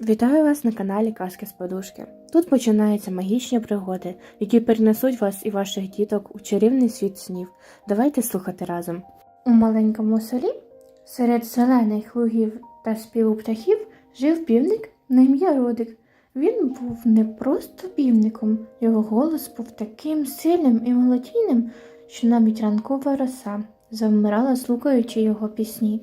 Вітаю вас на каналі Казки з Подушки. Тут починаються магічні пригоди, які перенесуть вас і ваших діток у чарівний світ снів. Давайте слухати разом. У маленькому селі серед зелених лугів та співу птахів жив півник на ім'я Рудик. Він був не просто півником, його голос був таким сильним і мелодійним, що навіть ранкова роса завмирала, слухаючи його пісні.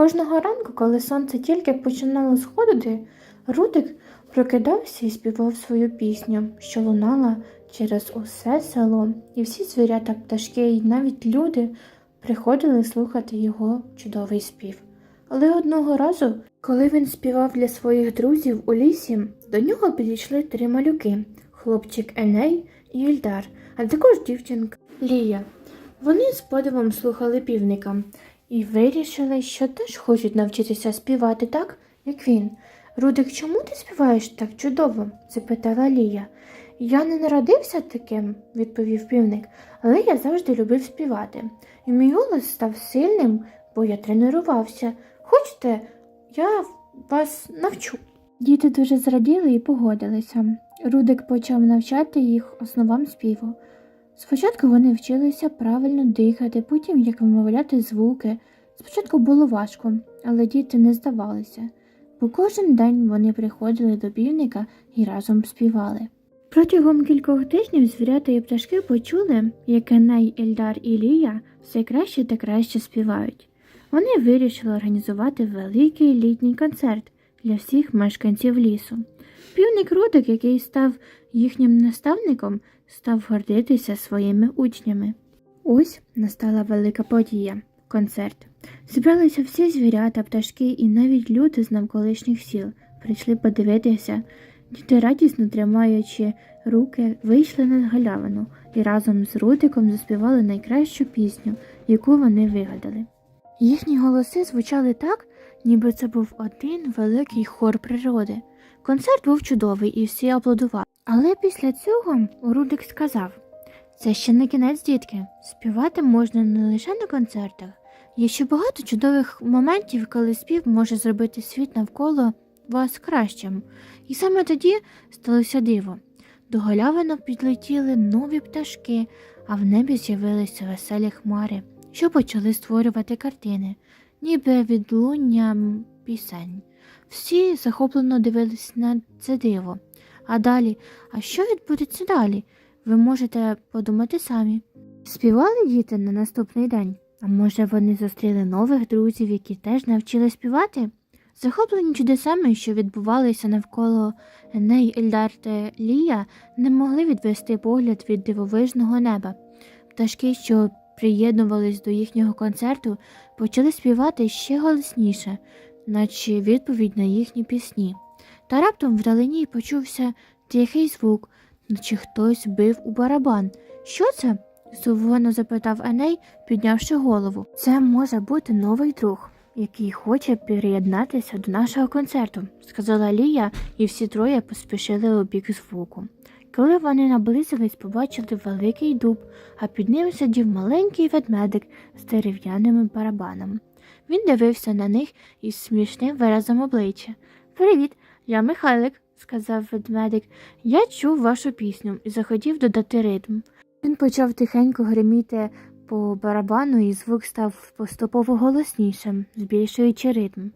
Кожного ранку, коли сонце тільки починало сходити, Рудик прокидався і співав свою пісню, що лунала через усе село, і всі звірята, пташки, і навіть люди приходили слухати його чудовий спів. Але одного разу, коли він співав для своїх друзів у лісі, до нього підійшли три малюки хлопчик Еней і Ільдар, а також дівчинка Лія. Вони з подивом слухали півника і вирішили, що теж хочуть навчитися співати так, як він. Рудик, чому ти співаєш так чудово? запитала Лія. Я не народився таким, відповів півник, але я завжди любив співати. І мій голос став сильним, бо я тренувався. Хочете, я вас навчу. Діти дуже зраділи і погодилися. Рудик почав навчати їх основам співу. Спочатку вони вчилися правильно дихати, потім як вимовляти звуки. Спочатку було важко, але діти не здавалися, бо кожен день вони приходили до півника і разом співали. Протягом кількох тижнів звірята і пташки почули, як Еней, Ельдар і Лія все краще та краще співають. Вони вирішили організувати великий літній концерт для всіх мешканців лісу. Півник Рудик, який став їхнім наставником, став гордитися своїми учнями. Ось настала велика подія концерт. Зібралися всі звірята, пташки і навіть люди з навколишніх сіл прийшли подивитися. Діти, радісно тримаючи руки, вийшли на галявину і разом з Рудиком заспівали найкращу пісню, яку вони вигадали. Їхні голоси звучали так, ніби це був один великий хор природи. Концерт був чудовий і всі аплодували. Але після цього Рудик сказав: це ще не кінець, дітки. Співати можна не лише на концертах. Є ще багато чудових моментів, коли спів може зробити світ навколо вас кращим. І саме тоді сталося диво. До галявини підлетіли нові пташки, а в небі з'явилися веселі хмари, що почали створювати картини, ніби відлуння пісень. Всі захоплено дивились на це диво. А далі, а що відбудеться далі? Ви можете подумати самі. Співали діти на наступний день? А може вони зустріли нових друзів, які теж навчили співати? Захоплені чудесами, що відбувалися навколо Еней, Ельдар та Лія, не могли відвести погляд від дивовижного неба. Пташки, що приєднувались до їхнього концерту, почали співати ще голосніше, наче відповідь на їхні пісні. Та раптом вдалині почувся тихий звук, наче хтось бив у барабан. Що це? здивовано запитав Еней, піднявши голову. Це може бути новий друг, який хоче приєднатися до нашого концерту, сказала Лія, і всі троє поспішили у бік звуку. Коли вони наблизились, побачили великий дуб, а під ним сидів маленький ведмедик з дерев'яними барабаном. Він дивився на них із смішним виразом обличчя. Привіт, я Михайлик, сказав ведмедик. Я чув вашу пісню і захотів додати ритм. Він почав тихенько гриміти по барабану, і звук став поступово голоснішим, збільшуючи ритм.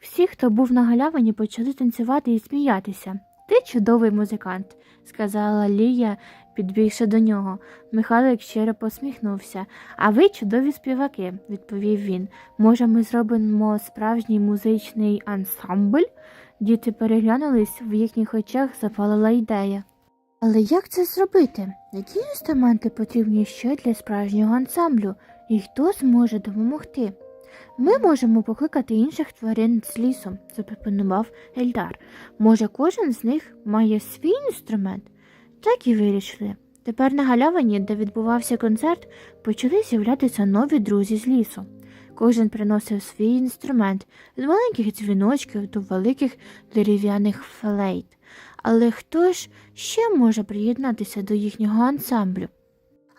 Всі, хто був на галявині, почали танцювати і сміятися. Ти чудовий музикант, сказала Лія, підбігши до нього. Михайлик щиро посміхнувся. А ви чудові співаки, відповів він. Може, ми зробимо справжній музичний ансамбль? Діти переглянулись, в їхніх очах запалила ідея. Але як це зробити? Які інструменти потрібні ще для справжнього ансамблю, і хто зможе допомогти? Ми можемо покликати інших тварин з лісу, запропонував Ельдар. Може, кожен з них має свій інструмент? Так і вирішили. Тепер на галявині, де відбувався концерт, почали з'являтися нові друзі з лісу. Кожен приносив свій інструмент від маленьких дзвіночків до великих дерев'яних флейт. Але хто ж ще може приєднатися до їхнього ансамблю?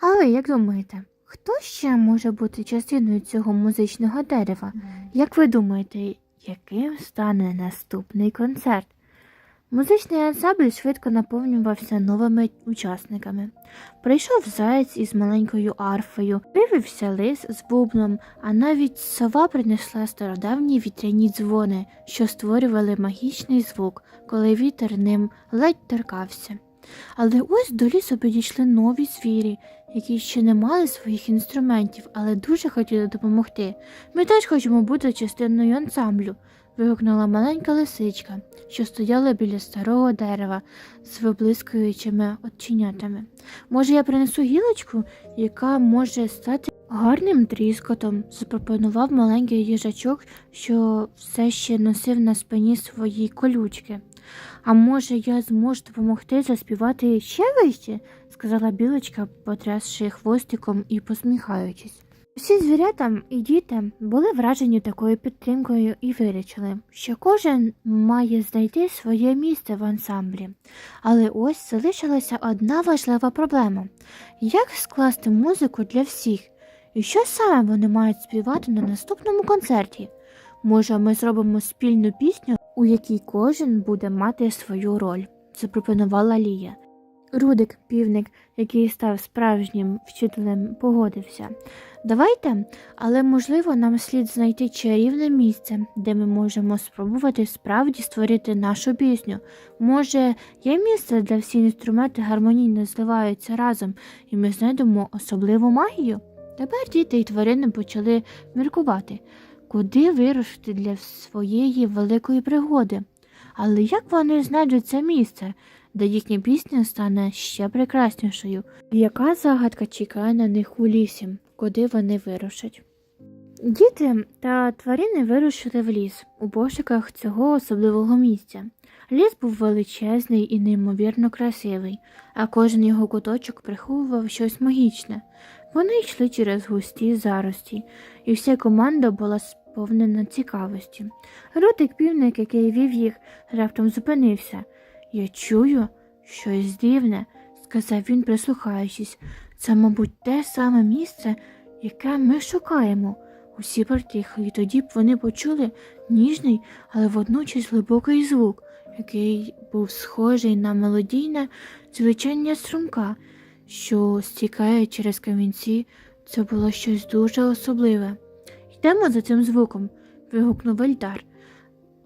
А ви як думаєте, хто ще може бути частиною цього музичного дерева? Як ви думаєте, яким стане наступний концерт? Музичний ансамбль швидко наповнювався новими учасниками. Прийшов заєць із маленькою арфою, виявився лис з бубном, а навіть сова принесла стародавні вітряні дзвони, що створювали магічний звук, коли вітер ним ледь торкався. Але ось до лісу підійшли нові звірі, які ще не мали своїх інструментів, але дуже хотіли допомогти. Ми теж хочемо бути частиною ансамблю. Вигукнула маленька лисичка, що стояла біля старого дерева з виблискуючими оченятами. Може, я принесу гілочку, яка може стати гарним тріскотом, запропонував маленький їжачок, що все ще носив на спині свої колючки. А може, я зможу допомогти заспівати ще вище? сказала білочка, потрясши хвостиком і посміхаючись. Всі звірята і діти були вражені такою підтримкою і вирішили, що кожен має знайти своє місце в ансамблі. Але ось залишилася одна важлива проблема: як скласти музику для всіх, і що саме вони мають співати на наступному концерті? Може, ми зробимо спільну пісню, у якій кожен буде мати свою роль, запропонувала Лія. Рудик, півник, який став справжнім вчителем, погодився. Давайте, але можливо нам слід знайти чарівне місце, де ми можемо спробувати справді створити нашу пісню. Може, є місце, де всі інструменти гармонійно зливаються разом, і ми знайдемо особливу магію? Тепер діти і тварини почали міркувати, куди вирушити для своєї великої пригоди. Але як вони знайдуть це місце, де їхня пісня стане ще прекраснішою? Яка загадка чекає на них у лісі, куди вони вирушать? Діти та тварини вирушили в ліс у пошуках цього особливого місця. Ліс був величезний і неймовірно красивий, а кожен його куточок приховував щось магічне. Вони йшли через густі зарості, і вся команда була сповнена цікавості. Ротик півник, який вів їх, раптом зупинився. Я чую щось дивне, сказав він, прислухаючись. Це, мабуть, те саме місце, яке ми шукаємо. Усі притихли, і тоді б вони почули ніжний, але водночас глибокий звук, який був схожий на мелодійне звичання струмка, що стікає через камінці. Це було щось дуже особливе. Йдемо за цим звуком, вигукнув Ельдар.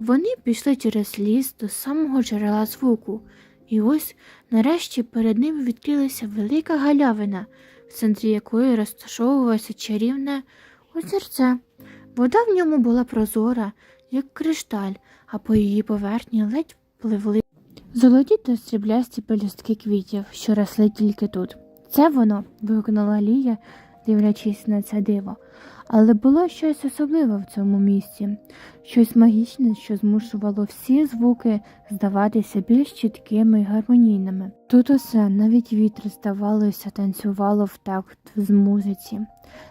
Вони пішли через ліс до самого джерела звуку, і ось нарешті перед ними відкрилася велика галявина, в центрі якої розташовувалося чарівне озерце. Вода в ньому була прозора, як кришталь, а по її поверхні ледь пливли золоті та сріблясті пелюстки квітів, що росли тільки тут. Це воно. вигукнула Лія, дивлячись на це диво. Але було щось особливе в цьому місці, щось магічне, що змушувало всі звуки здаватися більш чіткими й гармонійними. Тут усе, навіть вітер, здавалося, танцювало в такт з музиці.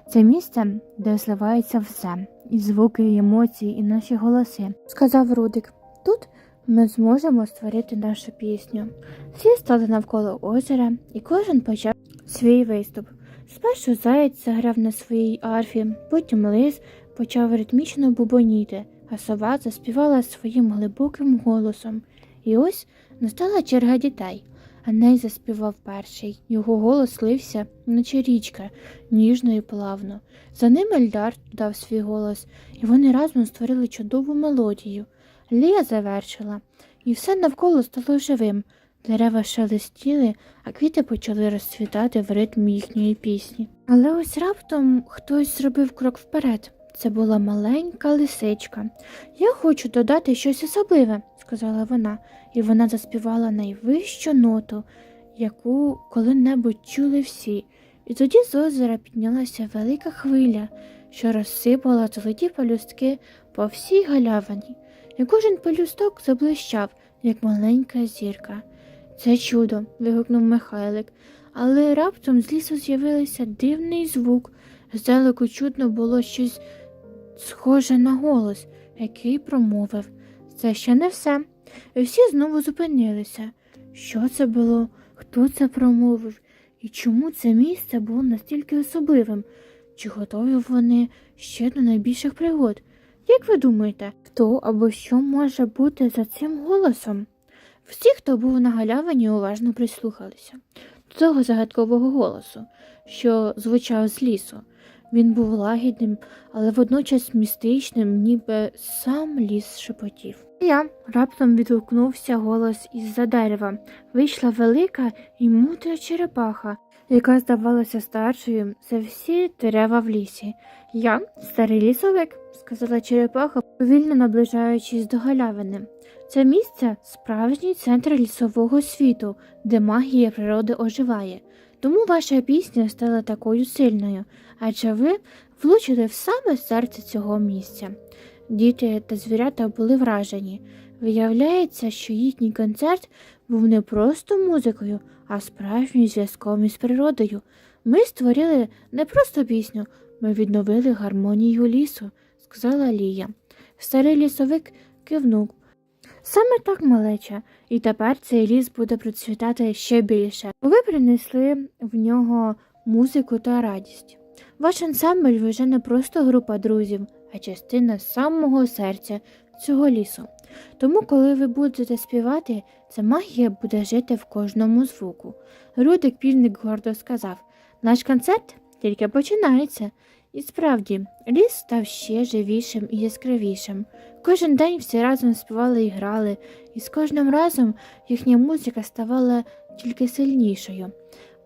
Це місце, де зливається все, і звуки, і емоції, і наші голоси, сказав Рудик. Тут ми зможемо створити нашу пісню. Всі стали навколо озера, і кожен почав свій виступ. Спершу заєць заграв на своїй арфі, потім лис почав ритмічно бубоніти, а сова заспівала своїм глибоким голосом. І ось настала черга дітей. Аней заспівав перший. Його голос лився, наче річка, ніжно і плавно. За ним Ельдар дав свій голос, і вони разом створили чудову мелодію. Лія завершила, і все навколо стало живим. Дерева шелестіли, а квіти почали розцвітати в ритмі їхньої пісні. Але ось раптом хтось зробив крок вперед. Це була маленька лисичка. Я хочу додати щось особливе, сказала вона, і вона заспівала найвищу ноту, яку коли-небудь чули всі. І тоді з озера піднялася велика хвиля, що розсипала золоті пелюстки по всій галявині, і кожен пелюсток заблищав, як маленька зірка. Це чудо. вигукнув Михайлик, але раптом з лісу з'явився дивний звук. Здалеку чутно було щось схоже на голос, який промовив. Це ще не все. І всі знову зупинилися. Що це було? Хто це промовив? І чому це місце було настільки особливим? Чи готові вони ще до найбільших пригод? Як ви думаєте, хто або що може бути за цим голосом? Всі, хто був на галявині, уважно прислухалися до того загадкового голосу, що звучав з лісу. Він був лагідним, але водночас містичним, ніби сам ліс шепотів. Я раптом відгукнувся голос із-за дерева. Вийшла велика і мудра черепаха, яка здавалася старшою за всі дерева в лісі. Я старий лісовик, сказала черепаха, повільно наближаючись до галявини. Це місце справжній центр лісового світу, де магія природи оживає. Тому ваша пісня стала такою сильною, адже ви влучили в саме серце цього місця. Діти та звірята були вражені. Виявляється, що їхній концерт був не просто музикою, а справжнім зв'язком із природою. Ми створили не просто пісню, ми відновили гармонію лісу, сказала Лія. Старий лісовик кивнув. Саме так, малеча, і тепер цей ліс буде процвітати ще більше. Ви принесли в нього музику та радість. Ваш ансамбль вже не просто група друзів, а частина самого серця цього лісу. Тому, коли ви будете співати, ця магія буде жити в кожному звуку. Рудик півник гордо сказав: наш концерт тільки починається. І справді, ліс став ще живішим і яскравішим. Кожен день всі разом співали і грали, і з кожним разом їхня музика ставала тільки сильнішою.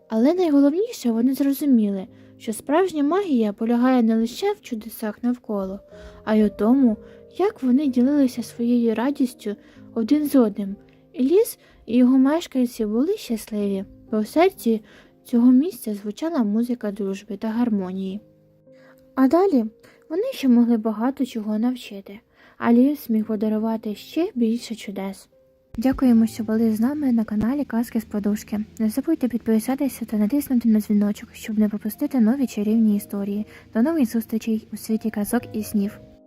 Але найголовніше вони зрозуміли, що справжня магія полягає не лише в чудесах навколо, а й у тому, як вони ділилися своєю радістю один з одним. І ліс і його мешканці були щасливі, бо в серці цього місця звучала музика дружби та гармонії. А далі вони ще могли багато чого навчити, а ліс міг подарувати ще більше чудес. Дякуємо, що були з нами на каналі Казки з Подушки. Не забудьте підписатися та натиснути на дзвіночок, щоб не пропустити нові чарівні історії. До нових зустрічей у світі казок і снів.